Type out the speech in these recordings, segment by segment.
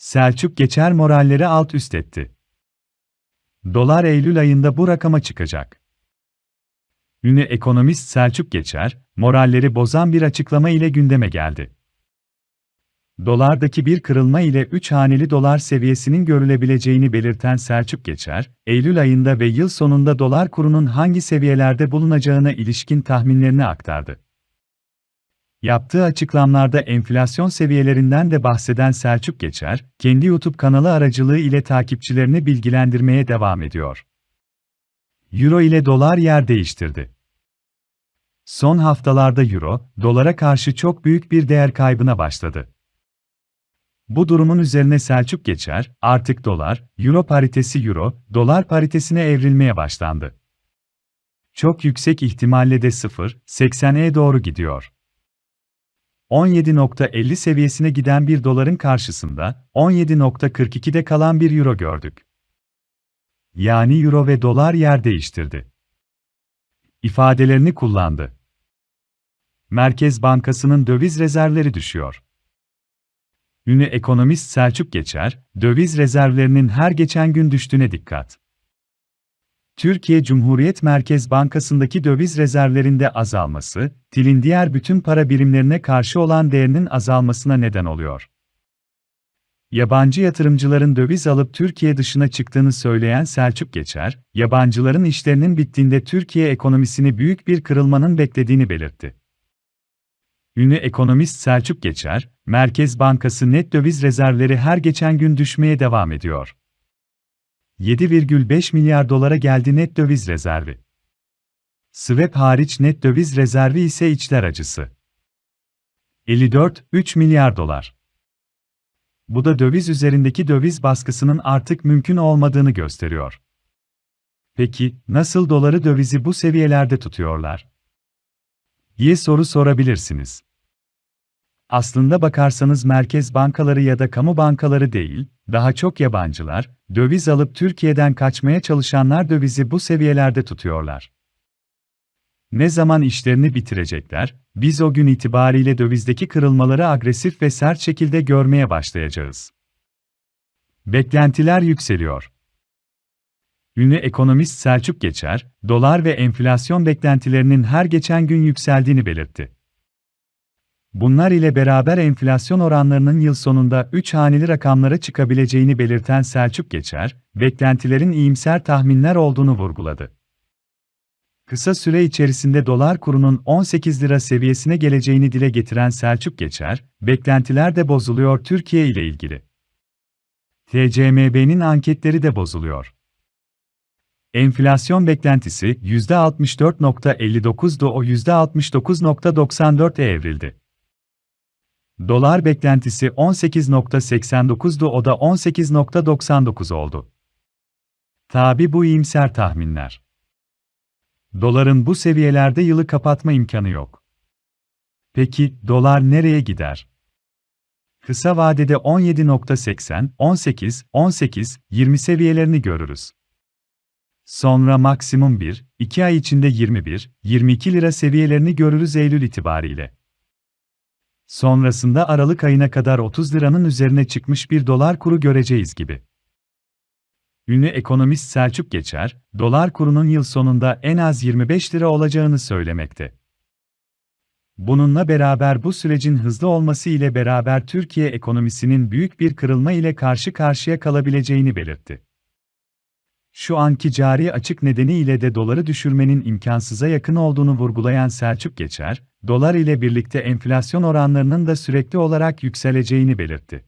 Selçuk Geçer moralleri alt üst etti. Dolar Eylül ayında bu rakama çıkacak. Ünlü ekonomist Selçuk Geçer, moralleri bozan bir açıklama ile gündeme geldi. Dolardaki bir kırılma ile 3 haneli dolar seviyesinin görülebileceğini belirten Selçuk Geçer, Eylül ayında ve yıl sonunda dolar kurunun hangi seviyelerde bulunacağına ilişkin tahminlerini aktardı. Yaptığı açıklamalarda enflasyon seviyelerinden de bahseden Selçuk Geçer, kendi YouTube kanalı aracılığı ile takipçilerini bilgilendirmeye devam ediyor. Euro ile dolar yer değiştirdi. Son haftalarda euro, dolara karşı çok büyük bir değer kaybına başladı. Bu durumun üzerine Selçuk Geçer, artık dolar, euro paritesi euro, dolar paritesine evrilmeye başlandı. Çok yüksek ihtimalle de 0.80'e doğru gidiyor. 17.50 seviyesine giden bir doların karşısında 17.42'de kalan bir euro gördük. Yani euro ve dolar yer değiştirdi. ifadelerini kullandı. Merkez Bankası'nın döviz rezervleri düşüyor. Ünlü ekonomist Selçuk Geçer, döviz rezervlerinin her geçen gün düştüğüne dikkat. Türkiye Cumhuriyet Merkez Bankası'ndaki döviz rezervlerinde azalması, TİL'in diğer bütün para birimlerine karşı olan değerinin azalmasına neden oluyor. Yabancı yatırımcıların döviz alıp Türkiye dışına çıktığını söyleyen Selçuk Geçer, yabancıların işlerinin bittiğinde Türkiye ekonomisini büyük bir kırılmanın beklediğini belirtti. Ünlü ekonomist Selçuk Geçer, Merkez Bankası net döviz rezervleri her geçen gün düşmeye devam ediyor. 7,5 milyar dolara geldi net döviz rezervi. Swap hariç net döviz rezervi ise içler acısı. 54,3 milyar dolar. Bu da döviz üzerindeki döviz baskısının artık mümkün olmadığını gösteriyor. Peki, nasıl doları dövizi bu seviyelerde tutuyorlar? diye soru sorabilirsiniz. Aslında bakarsanız merkez bankaları ya da kamu bankaları değil, daha çok yabancılar, döviz alıp Türkiye'den kaçmaya çalışanlar dövizi bu seviyelerde tutuyorlar. Ne zaman işlerini bitirecekler, biz o gün itibariyle dövizdeki kırılmaları agresif ve sert şekilde görmeye başlayacağız. Beklentiler yükseliyor. Ünlü ekonomist Selçuk Geçer, dolar ve enflasyon beklentilerinin her geçen gün yükseldiğini belirtti. Bunlar ile beraber enflasyon oranlarının yıl sonunda 3 haneli rakamlara çıkabileceğini belirten Selçuk Geçer, beklentilerin iyimser tahminler olduğunu vurguladı. Kısa süre içerisinde dolar kurunun 18 lira seviyesine geleceğini dile getiren Selçuk Geçer, beklentiler de bozuluyor Türkiye ile ilgili. TCMB'nin anketleri de bozuluyor. Enflasyon beklentisi %64.59'du o %69.94'e evrildi. Dolar beklentisi 18.89'du o da 18.99 oldu. Tabi bu iyimser tahminler. Doların bu seviyelerde yılı kapatma imkanı yok. Peki dolar nereye gider? Kısa vadede 17.80, 18, 18, 20 seviyelerini görürüz. Sonra maksimum 1, 2 ay içinde 21, 22 lira seviyelerini görürüz Eylül itibariyle. Sonrasında Aralık ayına kadar 30 liranın üzerine çıkmış bir dolar kuru göreceğiz gibi. Ünlü ekonomist Selçuk Geçer, dolar kurunun yıl sonunda en az 25 lira olacağını söylemekte. Bununla beraber bu sürecin hızlı olması ile beraber Türkiye ekonomisinin büyük bir kırılma ile karşı karşıya kalabileceğini belirtti. Şu anki cari açık nedeniyle de doları düşürmenin imkansıza yakın olduğunu vurgulayan Selçuk Geçer, dolar ile birlikte enflasyon oranlarının da sürekli olarak yükseleceğini belirtti.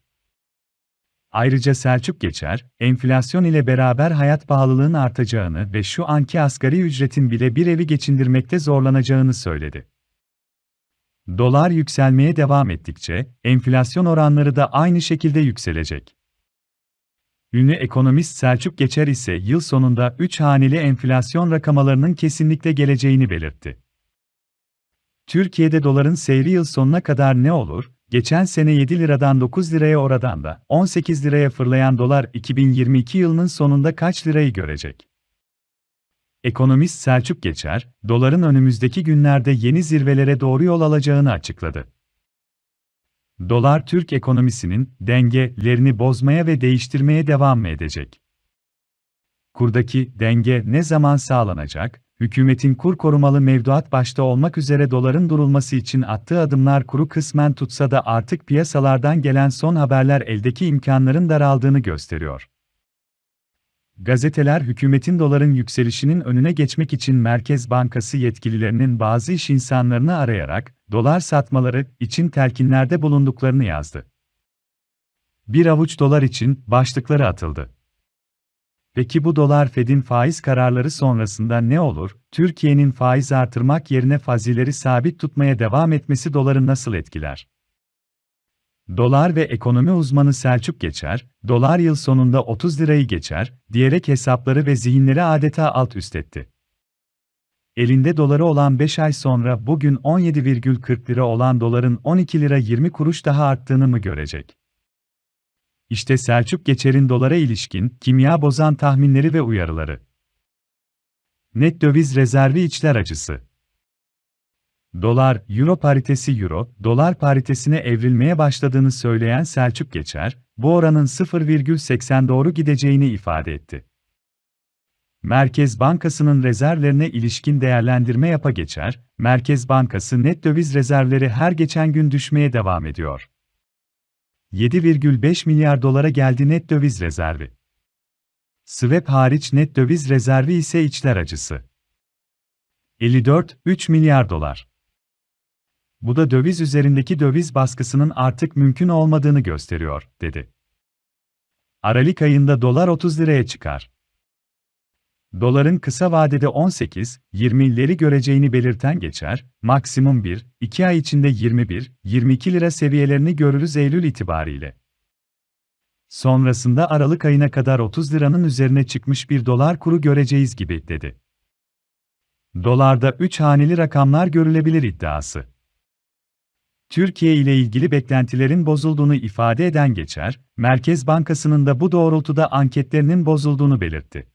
Ayrıca Selçuk Geçer, enflasyon ile beraber hayat pahalılığının artacağını ve şu anki asgari ücretin bile bir evi geçindirmekte zorlanacağını söyledi. Dolar yükselmeye devam ettikçe, enflasyon oranları da aynı şekilde yükselecek. Ünlü ekonomist Selçuk Geçer ise yıl sonunda 3 haneli enflasyon rakamalarının kesinlikle geleceğini belirtti. Türkiye'de doların seyri yıl sonuna kadar ne olur? Geçen sene 7 liradan 9 liraya oradan da 18 liraya fırlayan dolar 2022 yılının sonunda kaç lirayı görecek? Ekonomist Selçuk Geçer, doların önümüzdeki günlerde yeni zirvelere doğru yol alacağını açıkladı. Dolar Türk ekonomisinin dengelerini bozmaya ve değiştirmeye devam edecek? Kurdaki denge ne zaman sağlanacak? Hükümetin kur korumalı mevduat başta olmak üzere doların durulması için attığı adımlar kuru kısmen tutsa da artık piyasalardan gelen son haberler eldeki imkanların daraldığını gösteriyor. Gazeteler hükümetin doların yükselişinin önüne geçmek için Merkez Bankası yetkililerinin bazı iş insanlarını arayarak dolar satmaları için telkinlerde bulunduklarını yazdı. Bir avuç dolar için başlıkları atıldı. Peki bu dolar Fed'in faiz kararları sonrasında ne olur? Türkiye'nin faiz artırmak yerine fazileri sabit tutmaya devam etmesi doları nasıl etkiler? Dolar ve ekonomi uzmanı Selçuk Geçer, dolar yıl sonunda 30 lirayı geçer, diyerek hesapları ve zihinleri adeta alt üst etti. Elinde doları olan 5 ay sonra bugün 17,40 lira olan doların 12 lira 20 kuruş daha arttığını mı görecek? İşte Selçuk Geçer'in dolara ilişkin kimya bozan tahminleri ve uyarıları. Net döviz rezervi içler acısı. Dolar, euro paritesi euro, dolar paritesine evrilmeye başladığını söyleyen Selçuk Geçer, bu oranın 0,80 doğru gideceğini ifade etti. Merkez Bankası'nın rezervlerine ilişkin değerlendirme yapa geçer, Merkez Bankası net döviz rezervleri her geçen gün düşmeye devam ediyor. 7,5 milyar dolara geldi net döviz rezervi. Swap hariç net döviz rezervi ise içler acısı. 54,3 milyar dolar. Bu da döviz üzerindeki döviz baskısının artık mümkün olmadığını gösteriyor, dedi. Aralık ayında dolar 30 liraya çıkar. Doların kısa vadede 18-20'leri göreceğini belirten geçer, maksimum 1-2 ay içinde 21-22 lira seviyelerini görürüz Eylül itibariyle. Sonrasında Aralık ayına kadar 30 liranın üzerine çıkmış bir dolar kuru göreceğiz gibi, dedi. Dolarda 3 haneli rakamlar görülebilir iddiası. Türkiye ile ilgili beklentilerin bozulduğunu ifade eden geçer, Merkez Bankası'nın da bu doğrultuda anketlerinin bozulduğunu belirtti.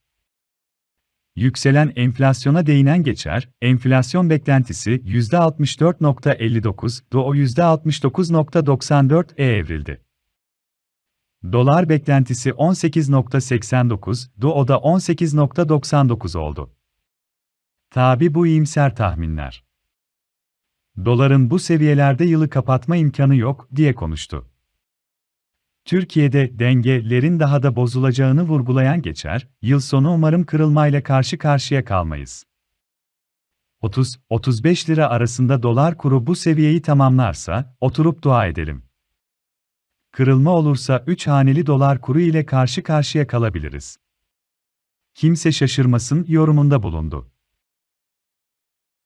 Yükselen enflasyona değinen geçer, enflasyon beklentisi %64.59, do %69.94'e evrildi. Dolar beklentisi 18.89, do o da 18.99 oldu. Tabi bu iyimser tahminler. Doların bu seviyelerde yılı kapatma imkanı yok, diye konuştu. Türkiye'de dengelerin daha da bozulacağını vurgulayan geçer, yıl sonu umarım kırılmayla karşı karşıya kalmayız. 30-35 lira arasında dolar kuru bu seviyeyi tamamlarsa, oturup dua edelim. Kırılma olursa 3 haneli dolar kuru ile karşı karşıya kalabiliriz. Kimse şaşırmasın yorumunda bulundu.